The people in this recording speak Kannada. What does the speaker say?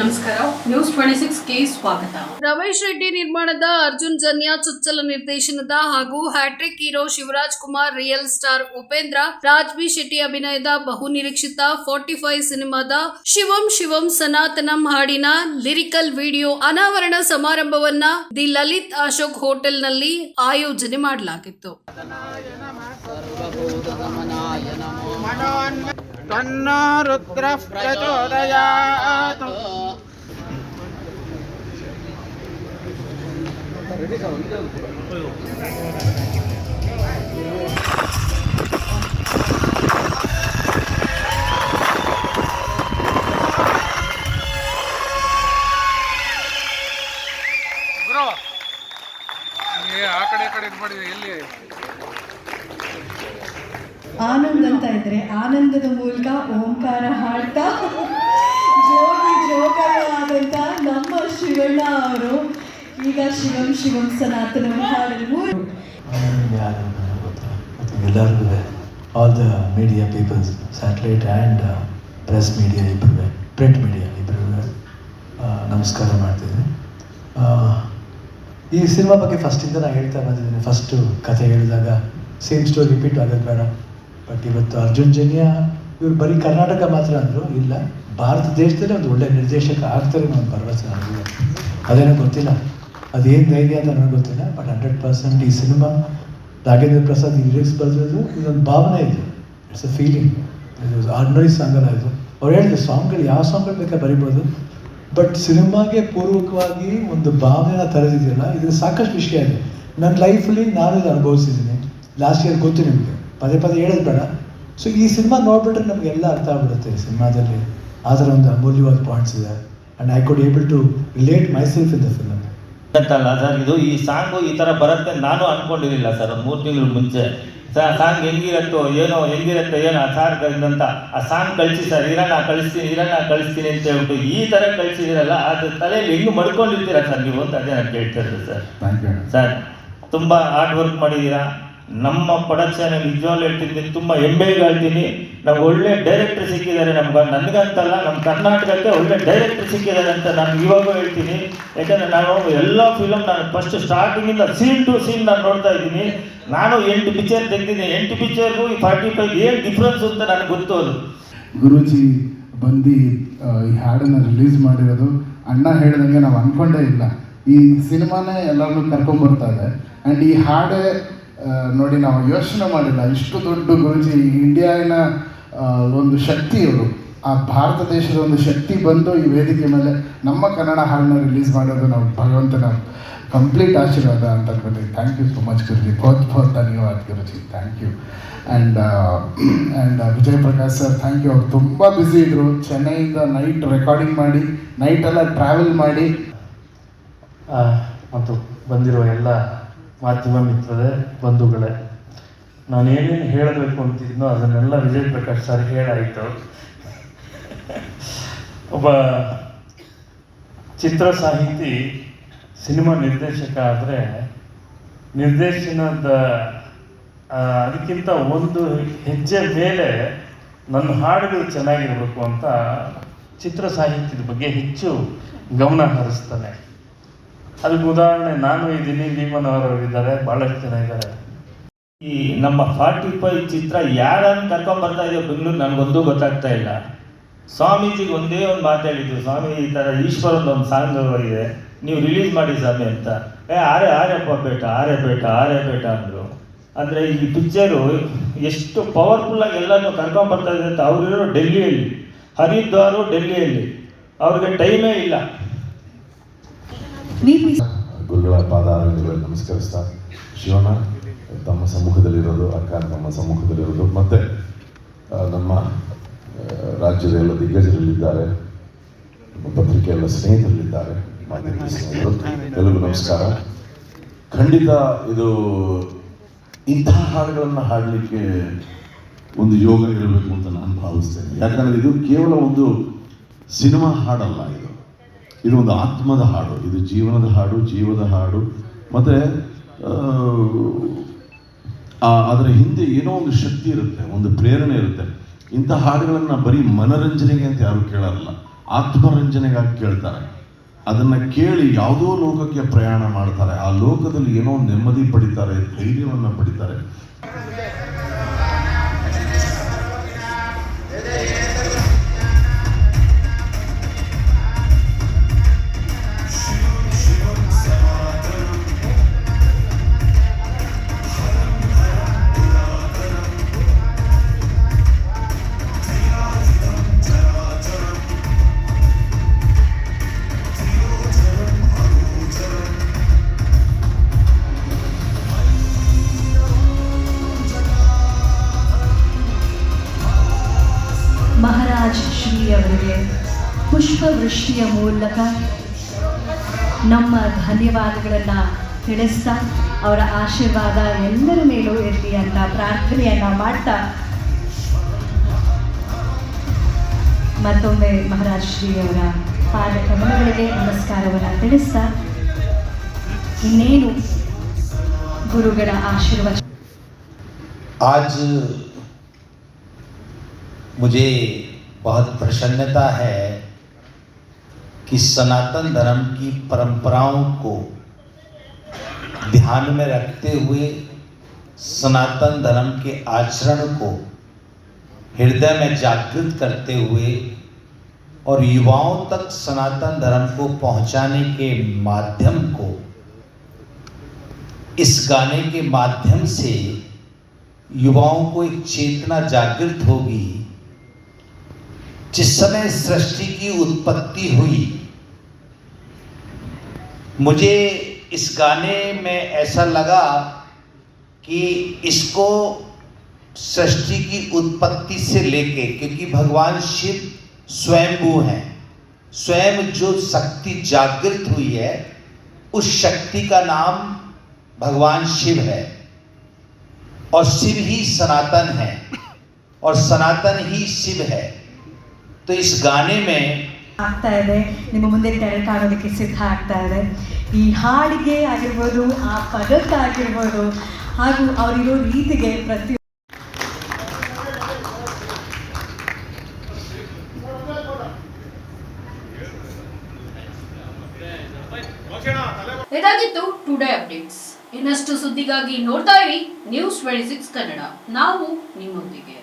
ನಮಸ್ಕಾರ. News twenty six K Ramesh Reddy ನಿರ್ಮಾಣದ ಅರ್ಜುನ್ ಜನ್ಯ ಚುಚ್ಚಲ ನಿರ್ದೇಶನದ ಹಾಗೂ hattrick hero Shivaraj Kumar real star Upendra Raj B Shetty ಅಭಿನಯದ ಬಹು ನಿರೀಕ್ಷಿತ ಸಿನಿಮಾದ ಶಿವಂ ಶಿವಂ ಸನಾತನಂ ಹಾಡಿನ ಲಿರಿಕಲ್ ವಿಡಿಯೋ ಅನಾವರಣ ಸಮಾರಂಭವನ್ನ ದಿ ಲಲಿತ್ ಅಶೋಕ್ ಹೋಟೆಲ್ನಲ್ಲಿ ಆಯೋಜನೆ ಮಾಡಲಾಗಿತ್ತು. ತನ್ನ ರುದ್ರ ಪ್ರಚೋದಯ ಆ ಕಡೆ ಕಡೆ ಮಾಡಿದೆ ಎಲ್ಲಿ? ಆನಂದ್ ಅಂತ ಇದ್ರೆ ಆನಂದದ ಮೂಲಕ ಓಂಕಾರ ಹಾಡ್ತಾ ಜೋಗಿ ಜೋಗರಾದಂಥ ನಮ್ಮ ಶಿವಣ್ಣ ಅವರು ಈಗ ಶಿವಂ ಶಿವಂ ಸನಾತನ ಎಲ್ಲರಿಗೂ all the media peoples satellite and press media ಇಬ್ಬರು ಪ್ರಿಂಟ್ ಮೀಡಿಯಾ ಇಬ್ಬರು ನಮಸ್ಕಾರ ಮಾಡ್ತಿದ್ದೀನಿ. ಈ ಸಿನಿಮಾ ಬಗ್ಗೆ ಫಸ್ಟಿಂದ ನಾನು ಹೇಳ್ತಾ ಬಂದಿದ್ದೀನಿ. ಫಸ್ಟು ಕಥೆ ಹೇಳಿದಾಗ ಸೇಮ್ ಸ್ಟೋರಿ ರಿಪೀಟ್ ಆಗೋದು ಬೇಡ. ಬಟ್ ಇವತ್ತು ಅರ್ಜುನ್ ಜನ್ಯ, ಇವರು ಬರೀ ಕರ್ನಾಟಕ ಮಾತ್ರ ಅಂದರು, ಇಲ್ಲ, ಭಾರತ ದೇಶದಲ್ಲಿ ಒಂದು ಒಳ್ಳೆ ನಿರ್ದೇಶಕ ಆಗ್ತಾರೆ ಅನ್ನೋ ಒಂದು ಭರವಸೆ ಅದೇನೋ ಗೊತ್ತಿಲ್ಲ. ಅದೇನು ಧೈರ್ಯ ಅಂತ ನನಗೆ ಗೊತ್ತಿಲ್ಲ ಬಟ್ ಹಂಡ್ರೆಡ್ ಪರ್ಸೆಂಟ್ ಈ ಸಿನಿಮಾ ನಾಗೇಂದ್ರ ಪ್ರಸಾದ್ ಲಿರಿಕ್ಸ್ ಬರೆದಿರೋದು ಇದೊಂದು ಭಾವನೆ ಇದೆ. ಇಟ್ಸ್ ಅ ಫೀಲಿಂಗ್ ಆರ್ಡಿನರಿ ಅಲ್ಲ ಇದು. ಅವ್ರು ಹೇಳಿದ್ರು ಸಾಂಗ್ಗಳು ಯಾವ ಸಾಂಗ್ಗಳು ಬೇಕಾದ್ರೆ ಬರಿಬೋದು ಬಟ್ ಸಿನಿಮಾಗೆ ಪೂರ್ವಕವಾಗಿ ಒಂದು ಭಾವನೆನ ತರೆದಿದೆಯಲ್ಲ ಇದು ಸಾಕಷ್ಟು ವಿಷಯ ಇದೆ. ನನ್ನ ಲೈಫಲ್ಲಿ ನಾನು ಇದು ಅನುಭವಿಸಿದ್ದೀನಿ. ಲಾಸ್ಟ್ ಇಯರ್ ಗೊತ್ತು ನಿಮಗೆ. ಪದೇ ಪದೇ ಹೇಳೋದು ಬೇಡ. ಸೊ ಈ ಸಿನಿಮಾ ನೋಡಿಬಿಟ್ರೆ ನಮಗೆಲ್ಲ ಅರ್ಥ ಆಗ್ಬಿಡುತ್ತೆ ಸಿನಿಮಾದಲ್ಲಿ ಆ ಥರ ಒಂದು ಅಮೂಲ್ಯವಾದ ಪಾಯಿಂಟ್ಸ್ ಇದೆ. And I could able to relate myself in the film ಅಂತಲ್ಲ ಸರ್. ಇದು ಈ ಸಾಂಗು ಈ ಥರ ಬರುತ್ತೆ ನಾನು ಅನ್ಕೊಂಡಿರಲಿಲ್ಲ ಸರ್. ಮೂರು ತಿಂಗಳು ಮುಂಚೆ. ಸರ್ ಸಾಂಗ್ ಹೆಂಗಿರತ್ತೋ ಏನೋ ಹೆಂಗಿರತ್ತೋ ಏನೋ ಆ ಸಾರ್ ಅಂತ ಆ ಸಾಂಗ್ ಕಳಿಸಿ ಸರ್. ಇರೋಣ ಕಳಿಸ್ತೀನಿ ಇರೋಣ ಕಳಿಸ್ತೀನಿ ಅಂತ ಹೇಳ್ಬಿಟ್ಟು ಈ ಥರ ಕಳಿಸಿದಿರಲ್ಲ ಅದು ತಲೆಯಲ್ಲಿ ಹೆಂಗೆ ಮಡ್ಕೊಂಡಿರ್ತೀರಾ ಸರ್ ನೀವು ಅಂತ ಅದೇ ನಾನು ಕೇಳ್ತಾ ಇರೋದು ಸರ್. ಸರ್ ತುಂಬ ಹಾರ್ಡ್ ವರ್ಕ್ ಮಾಡಿದ್ದೀರಾ ನಮ್ಮ ಪ್ರೊಡಕ್ಷನ್ ನಿಜವಾಗ್ಲೂ ಹೇಳ್ತೀನಿ ತುಂಬ ಹೆಮ್ಮೆಗೆ ಹೇಳ್ತೀನಿ. ನಮ್ಗೆ ಒಳ್ಳೆ ಡೈರೆಕ್ಟರ್ ಸಿಕ್ಕಿದ್ದಾರೆ ನಮ್ಗೆ, ನನಗಂತಲ್ಲ ನಮ್ಮ ಕರ್ನಾಟಕಕ್ಕೆ ಒಳ್ಳೆ ಡೈರೆಕ್ಟರ್ ಸಿಕ್ಕಿದ್ದಾರೆ ಅಂತ ನಾನು ಇವಾಗೂ ಹೇಳ್ತೀನಿ. ಯಾಕಂದರೆ ನಾನು ಎಲ್ಲ ಫಿಲಮ್ ನಾನು ಫಸ್ಟ್ ಸ್ಟಾರ್ಟಿಂಗಿಂದ ಸೀನ್ ಟು ಸೀನ್ ನಾನು ನೋಡ್ತಾ ಇದ್ದೀನಿ. ನಾನು ಎಂಟು ಪಿಕ್ಚರ್ ತೆಗ್ದಿದ್ದೀನಿ. ಎಂಟು ಪಿಕ್ಚರ್ಗೂ ಈ ಫಾರ್ಟಿ ಫೈವ್ ಏನು ಡಿಫ್ರೆನ್ಸ್ ಅಂತ ನನಗೆ ಗೊತ್ತು ಅದು. ಗುರುಜಿ, ಬಂದು ಈ ಹಾಡನ್ನು ರಿಲೀಸ್ ಮಾಡಿರೋದು, ಅಣ್ಣ ಹೇಳಿದಂಗೆ ನಾವು ಅಂದ್ಕೊಂಡೇ ಇಲ್ಲ. ಈ ಸಿನಿಮಾನೇ ಎಲ್ಲರನ್ನೂ ಕರ್ಕೊಂಡ್ಬರ್ತಾ ಇದೆ. ಆ್ಯಂಡ್ ಈ ಹಾಡೇ ನೋಡಿ, ನಾವು ಯೋಚನೆ ಮಾಡಿಲ್ಲ. ಇಷ್ಟು ದೊಡ್ಡ ಗುರುಜಿ ಇಂಡಿಯಾನ ಒಂದು ಶಕ್ತಿ ಅವರು ಆ ಭಾರತ ದೇಶದ ಒಂದು ಶಕ್ತಿ ಬಂದು ಈ ವೇದಿಕೆ ಮೇಲೆ ನಮ್ಮ ಕನ್ನಡ ಹಾಡನ್ನ ರಿಲೀಸ್ ಮಾಡೋದು ನಾವು ಭಗವಂತನ ಕಂಪ್ಲೀಟ್ ಆಶೀರ್ವಾದ ಅಂತ ಅನ್ಕೊಂಡ್ರಿ thank you so much guruji. ಬಹುತ್ ಬಹುತ್ ಧನ್ಯವಾದ guruji. Thank you and and Vijay Prakash sir thank you ಅವ್ರು ತುಂಬ ಬ್ಯುಸಿ ಇದ್ದರು ಚೆನ್ನೈಯಿಂದ ನೈಟ್ ರೆಕಾರ್ಡಿಂಗ್ ಮಾಡಿ ನೈಟೆಲ್ಲ ಟ್ರಾವೆಲ್ ಮಾಡಿ. ಮತ್ತು ಬಂದಿರುವ ಎಲ್ಲ ಮಾಧ್ಯಮ ಮಿತ್ರರೇ, ಬಂಧುಗಳೇ, ನಾನು ಏನೇನು ಹೇಳಬೇಕು ಅಂತಿದ್ನೋ ಅದನ್ನೆಲ್ಲ ವಿಜಯ್ ಪ್ರಕಾಶ್ ಸರ್ ಹೇಳಾಯಿತು. ಒಬ್ಬ ಚಿತ್ರ ಸಾಹಿತಿ, ಸಿನಿಮಾ ನಿರ್ದೇಶಕ ಆದರೆ ನಿರ್ದೇಶನದ ಅದಕ್ಕಿಂತ ಒಂದು ಹೆಜ್ಜೆ ಮೇಲೆ ನನ್ನ ಹಾಡುಗಳು ಚೆನ್ನಾಗಿರಬೇಕು ಅಂತ ಚಿತ್ರ ಸಾಹಿತ್ಯದ ಬಗ್ಗೆ ಹೆಚ್ಚು ಗಮನ ಹರಿಸ್ತಾನೆ. ಅದಕ್ಕೆ ಉದಾಹರಣೆ, ನಾನು ಇದ್ದೀನಿ ಇದ್ದಾರೆ ಭಾಳಷ್ಟು ಜನ ಇದ್ದಾರೆ. ಈ ನಮ್ಮ ಫಾರ್ಟಿ ಫೈವ್ ಚಿತ್ರ ಯಾರನ್ನು ಕರ್ಕೊಂಡ್ಬರ್ತಾ ಇದೆಯೋ ಬೆಂಗಳೂರು, ನನಗೊಂದೂ ಗೊತ್ತಾಗ್ತಾ ಇಲ್ಲ. ಸ್ವಾಮೀಜಿಗೆ ಒಂದೇ ಒಂದು ಮಾತು ಹೇಳಿದ್ರು ಸ್ವಾಮಿ ಈ ಥರ ಈಶ್ವರನ್ ಒಂದು ಸಾಂಗ್ ಇದೆ ನೀವು ರಿಲೀಸ್ ಮಾಡಿ ಸ್ವಾಮಿ ಅಂತ. ಏ ಆರೆ ಆರೆಪ್ಪ ಬೇಟ ಆರೆ ಬೇಟ ಆರೆ ಬೇಟ ಅಂದರು. ಅಂದರೆ ಈ ಪಿಕ್ಚರು ಎಷ್ಟು ಪವರ್ಫುಲ್ಲಾಗಿ ಎಲ್ಲನೂ ಕರ್ಕೊಂಡ್ಬರ್ತಾ ಇದೆ ಅಂತ ಅವರಿರೋ ಡೆಲ್ಲಿಯಲ್ಲಿ, ಹರಿದ್ವಾರು ಡೆಲ್ಲಿಯಲ್ಲಿ. ಅವ್ರಿಗೆ ಟೈಮೇ ಇಲ್ಲ. ಗುರುಗಳ ಪಾದಾರವಿಂದಗಳಲ್ಲಿ ನಮಸ್ಕರಿಸ್ತಾ, ಶಿವಣ್ಣ, ತಮ್ಮ ಸಮ್ಮುಖದಲ್ಲಿರೋದು ಅಕ್ಕ ತಮ್ಮ ಸಮ್ಮುಖದಲ್ಲಿರೋದು ಮತ್ತು ನಮ್ಮ ರಾಜ್ಯದ ಎಲ್ಲ ದಿಗ್ಗಜರಲ್ಲಿದ್ದಾರೆ ಪತ್ರಿಕೆ ಎಲ್ಲ ಸ್ನೇಹಿತರಲ್ಲಿದ್ದಾರೆ ಸ್ನೇಹಿತರು ಎಲ್ಲರಿಗೂ ನಮಸ್ಕಾರ. ಖಂಡಿತ ಇದು ಇಂತಹ ಹಾಡುಗಳನ್ನು ಹಾಡಲಿಕ್ಕೆ ಒಂದು ಯೋಗ ಇರಬೇಕು ಅಂತ ನಾನು ಭಾವಿಸ್ತೇನೆ. ಯಾಕಂದರೆ ಇದು ಕೇವಲ ಒಂದು ಸಿನಿಮಾ ಹಾಡಲ್ಲ ಇದು. ಇದು ಒಂದು ಆತ್ಮದ ಹಾಡು, ಇದು ಜೀವನದ ಹಾಡು, ಜೀವದ ಹಾಡು. ಮತ್ತು ಅದರ ಹಿಂದೆ ಏನೋ ಒಂದು ಶಕ್ತಿ ಇರುತ್ತೆ, ಒಂದು ಪ್ರೇರಣೆ ಇರುತ್ತೆ. ಇಂಥ ಹಾಡುಗಳನ್ನು ಬರೀ ಮನರಂಜನೆಗೆ ಅಂತ ಯಾರು ಕೇಳಲ್ಲ. ಆತ್ಮರಂಜನೆಗಾಗಿ ಕೇಳ್ತಾರೆ. ಅದನ್ನು ಕೇಳಿ ಯಾವುದೋ ಲೋಕಕ್ಕೆ ಪ್ರಯಾಣ ಮಾಡ್ತಾರೆ. ಆ ಲೋಕದಲ್ಲಿ ಏನೋ ನೆಮ್ಮದಿ ಪಡಿತಾರೆ, ಧೈರ್ಯವನ್ನು ಪಡಿತಾರೆ. ಅವರಿಗೆ ಪುಷ್ಪವೃಷ್ಟಿಯ ಮೂಲಕ ನಮ್ಮ ಧನ್ಯವಾದಗಳನ್ನು ತಿಳಿಸ್ತಾ ಅವರ ಆಶೀರ್ವಾದ ಎಲ್ಲರ ಮೇಲೂ ಇರಲಿ ಅಂತ ಪ್ರಾರ್ಥನೆಯನ್ನು ಮಾಡ್ತಾ ಮತ್ತೊಮ್ಮೆ ಮಹಾರಾಜ್ ಶ್ರೀ ಅವರ ಪಾದ ಕಮಲಗಳಿಗೆ ನಮಸ್ಕಾರವನ್ನು ತಿಳಿಸ್ತಾ ಇನ್ನೇನು ಗುರುಗಳ ಆಶೀರ್ವಾದ आज मुझे बहुत प्रसन्नता है कि सनातन धर्म की परंपराओं को ध्यान में रखते हुए सनातन धर्म के आचरण को हृदय में जागृत करते हुए और युवाओं तक सनातन धर्म को पहुँचाने के माध्यम को, इस गाने के माध्यम से युवाओं को एक चेतना जागृत होगी जिस समय सृष्टि की उत्पत्ति हुई, मुझे इस गाने में ऐसा लगा कि इसको सृष्टि की उत्पत्ति से लेके, क्योंकि भगवान शिव स्वयंभू हैं, स्वयं जो शक्ति जागृत हुई है, उस शक्ति का नाम भगवान शिव है। और शिव ही सनातन है, और सनातन ही शिव है। तो इस गाने में ಆಗ್ತಾ ಇದೆ ನಿಮ್ಮ ಮುಂದೆ ತೆರೆ ಕಾಣೋದಕ್ಕೆ ಸಿದ್ಧ ಆಗ್ತಾ ಇದೆ ಈ ಹಾಡಿಗೆ ಆಗಿರ್ಬೋದು ಆ ಪದಕ್ಕಾಗಿರ್ಬೋದು ಹಾಗೂ ಅವರಿರೋ ರೀತಿಗೆ ಪ್ರತಿ ಇದಾಗಿತ್ತು ಟುಡೇ ಅಪ್ಡೇಟ್ಸ್ ಇನ್ನಷ್ಟು ಸುದ್ದಿಗಾಗಿ ನೋಡ್ತಾ ಇರಿ ನ್ಯೂಸ್ ಟ್ವೆಂಟಿ ಸಿಕ್ಸ್ ಕನ್ನಡ ನಾವು ನಿಮ್ಮೊಂದಿಗೆ